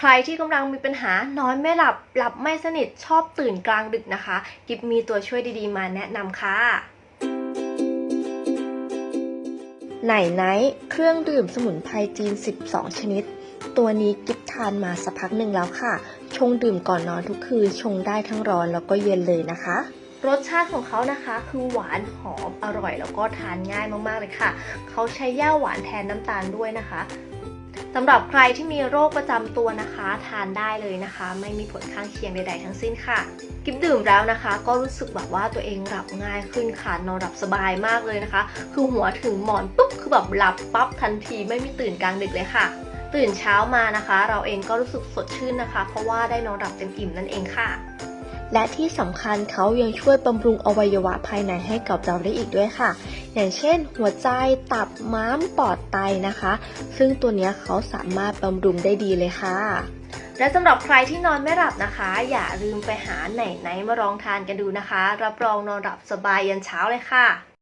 ใครที่กำลังมีปัญหานอนไม่หลับ หลับไม่สนิทชอบตื่นกลางดึกนะคะ กิฟมีตัวช่วยดีๆ มาแนะนำค่ะไหนไนท์เครื่องดื่มสมุนไพรจีน 12 ชนิด ตัวนี้กิฟทานมาสักพักหนึ่งแล้วค่ะ ชงดื่มก่อนนอนทุกคืนชงได้ทั้งร้อนแล้วก็เย็นเลยนะคะรสชาติของเขานะคะคือหวานหอมอร่อยแล้วก็ทานง่ายมากๆเลยค่ะ เขาใช้ย่าหวานแทนน้ำตาลด้วยนะคะ สำหรับใครที่มีโรคประจำตัวนะคะ ทานได้เลยนะคะ ไม่มีผลข้างเคียงใด ๆ ทั้งสิ้นค่ะ กิฟดื่มแล้วนะคะ ก็รู้สึกแบบว่าตัวเองหลับง่ายขึ้นค่ะนอนหลับสบายมากเลยนะคะ คือหัวถึงหมอนปุ๊บคือแบบหลับปั๊บทันทีไม่มีตื่นกลางดึกเลยค่ะ ตื่นเช้ามานะคะ เราเองก็รู้สึกสดชื่นนะคะ เพราะว่าได้นอนหลับเต็มอิ่มนั่นเองค่ะ และที่สำคัญเขายังช่วยบำรุงอวัยวะภายในให้กับเราได้อีกด้วยค่ะ อย่างเช่น หัวใจตับม้ามปอดไตนะคะ ซึ่งตัวนี้เขาสามารถบำรุงได้ดีเลยค่ะ และสำหรับใครที่นอนไม่หลับนะคะ อย่าลืมไปหาไหนไหนมาลองทานกันดูนะคะ รับรองนอนหลับสบายยันเช้าเลยค่ะ